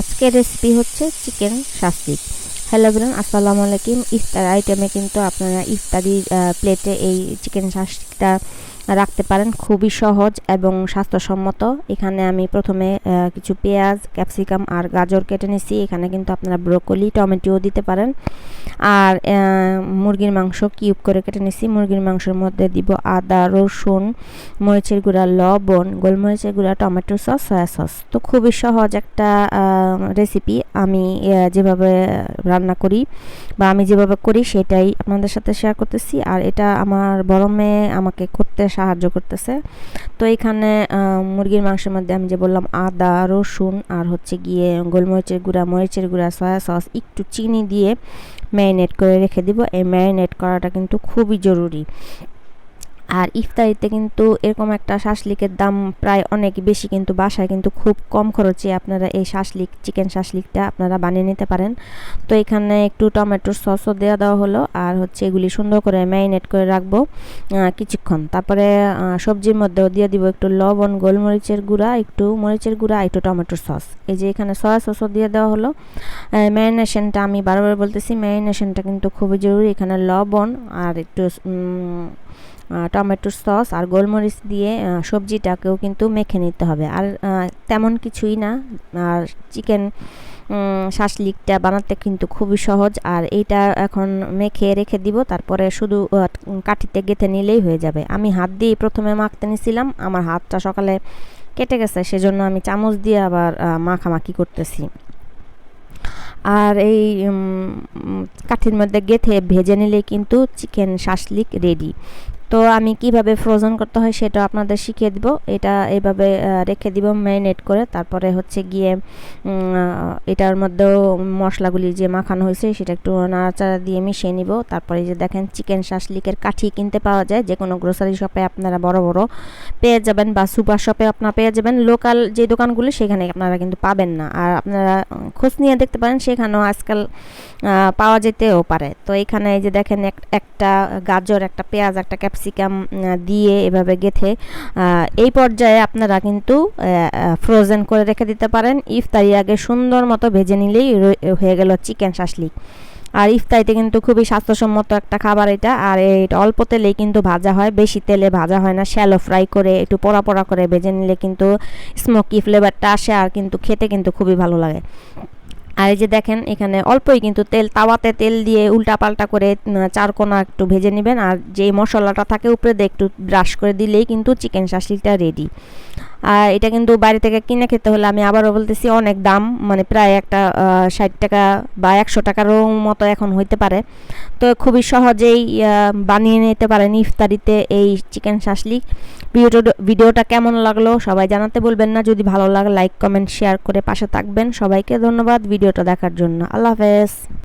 আজকের রেসিপি হচ্ছে chicken শাস্তিক hello বলুন আসসালামু আলাইকুম। ইফতার আইটেমে কিন্তু আপনারা ইফতারি প্লেটে এই চিকেন শাস্তিকটা রাখতে পারেন, খুবই সহজ এবং স্বাস্থ্যসম্মত। এখানে আমি প্রথমে কিছু পেঁয়াজ, ক্যাপসিকাম আর গাজর কেটে নিছি। এখানে কিন্তু আপনারা ব্রোকলি, টমেটোও দিতে পারেন। আর মুরগির মাংস কিউব করে কেটে নিছি। মুরগির মাংসের মধ্যে দিব আদা, রসুন, মরিচের গুঁড়া, লবণ, গোলমরিচের গুঁড়া, টমেটো সস, সয়া সস। তো খুবই সহজ একটা রেসিপি। আমি যেভাবে রান্না করি বা আমি যেভাবে করি সেটাই আপনাদের সাথে শেয়ার করতেছি। আর এটা আমার বড় মেয়ে আমাকে করতে সাহায্য করতেছে। তো এখানে মুরগির মাংসের মধ্যে আমি যে বললাম আদা, রসুন আর হচ্ছে গিয়ে গোলমরিচের গুঁড়া, মরিচের গুঁড়া, সয়া সস একটু চিনি দিয়ে ম্যারিনেট করে রেখে দিব। এই ম্যারিনেট করাটা কিন্তু খুবই জরুরি। আর ইফতারিতে কিন্তু এরকম একটা শাসলিকের দাম প্রায় অনেক বেশি কিন্তু বাসায় কিন্তু খুব কম খরচে আপনারা এই শাসলিক, চিকেন শাসলিকটা আপনারা বানিয়ে নিতে পারেন। তো এখানে একটু টমেটোর সসও দেওয়া দেওয়া হলো আর হচ্ছে এগুলি সুন্দর করে ম্যারিনেট করে রাখব কিছুক্ষণ। তারপরে সবজির মধ্যেও দিয়ে দিব একটু লবণ, গোলমরিচের গুঁড়া, একটু মরিচের গুঁড়া, একটু টমেটোর সস। এই যে এখানে সয়া সসও দিয়ে দেওয়া হলো। ম্যারিনেশনটা আমি বারবার বলতেছি, ম্যারিনেশনটা কিন্তু খুবই জরুরি। এখানে লবণ আর একটু টমেটোর সস আর গোলমরিচ দিয়ে সবজিটাকেও কিন্তু মেখে নিতে হবে। আর তেমন কিছুই না। আর চিকেন শাসলিকটা বানাতে কিন্তু খুবই সহজ। আর এইটা এখন মেখে রেখে দিব, তারপরে শুধু কাঠিতে গেঁথে নিলেই হয়ে যাবে। আমি হাত দিয়ে প্রথমে মাখতে নিছিলাম। আমার হাতটা সকালে কেটে গেছে, সেজন্য আমি চামচ দিয়ে আবার মাখামাখি করতেছি। আর এই কাঠির মধ্যে গেথে ভেজে নিলে কিন্তু চিকেন শাসলিক রেডি। তো আমি কীভাবে ফ্রোজেন করতে হয় সেটা আপনাদের শিখিয়ে দিব। এটা এইভাবে রেখে দিব ম্যারিনেট করে। তারপরে হচ্ছে গিয়ে এটার মধ্যেও মশলাগুলি যে মাখানো হয়েছে সেটা একটু নাড়াচাড়া দিয়ে মিশিয়ে নিব। তারপরে যে দেখেন চিকেন শাসলিকের কাঠি কিনতে পাওয়া যায়। যে কোনো গ্রোসারি শপে আপনারা বড় বড় পেয়ে যাবেন বা সুপার শপে আপনারা পেয়ে যাবেন। লোকাল যে দোকানগুলি সেখানে আপনারা কিন্তু পাবেন না। আর আপনারা খোঁজ নিয়ে দেখতে পারেন সেখানেও আজকাল পাওয়া যেতেও পারে। তো এখানে এই যে দেখেন একটা গাজর, একটা পেঁয়াজ, একটা ক্যাপসি ক্যাপসিকাম দিয়ে এভাবে গেথে এই পর্যায়ে আপনারা কিন্তু ফ্রোজেন করে রেখে দিতে পারেন। ইফতারি আগে সুন্দর মতো ভেজে নিলেই হয়ে গেল চিকেন শাসলিক আর ইফতারিতে কিন্তু খুবই স্বাস্থ্যসম্মত একটা খাবার এটা। আর এটা অল্প তেলেই কিন্তু ভাজা হয়, বেশি তেলে ভাজা হয় না। শ্যালো ফ্রাই করে, একটু পোড়া পোড়া করে ভেজে নিলে কিন্তু স্মোকি ফ্লেভারটা আসে আর কিন্তু খেতে কিন্তু খুবই ভালো লাগে। আর এই যে দেখেন, এখানে অল্পই কিন্তু তেল, তাওয়াতে তেল দিয়ে উল্টা পাল্টা করে চারকোনা একটু ভেজে নেবেন। আর যেই মশলাটা থাকে উপরে দিয়ে একটু ব্রাশ করে দিলেই কিন্তু চিকেন শাশলিটা রেডি আর এটা কিন্তু বাইরে থেকে কিনে খেতে হলে আমি আবারও বলতেছি অনেক দাম মানে প্রায় একটা ষাট টাকা বা একশো টাকারও মতো এখন হইতে পারে। তো খুবই সহজেই বানিয়ে নিতে পারেন ইফতারিতে এই চিকেন শাসলিক ভিডিওটা ভিডিওটা কেমন লাগল সবাই জানাতে বলবেন না। যদি ভালো লাগে, লাইক, কমেন্ট, শেয়ার করে পাশে থাকবেন। সবাইকে ধন্যবাদ ভিডিওটা দেখার জন্য। আল্লাহ হাফেজ।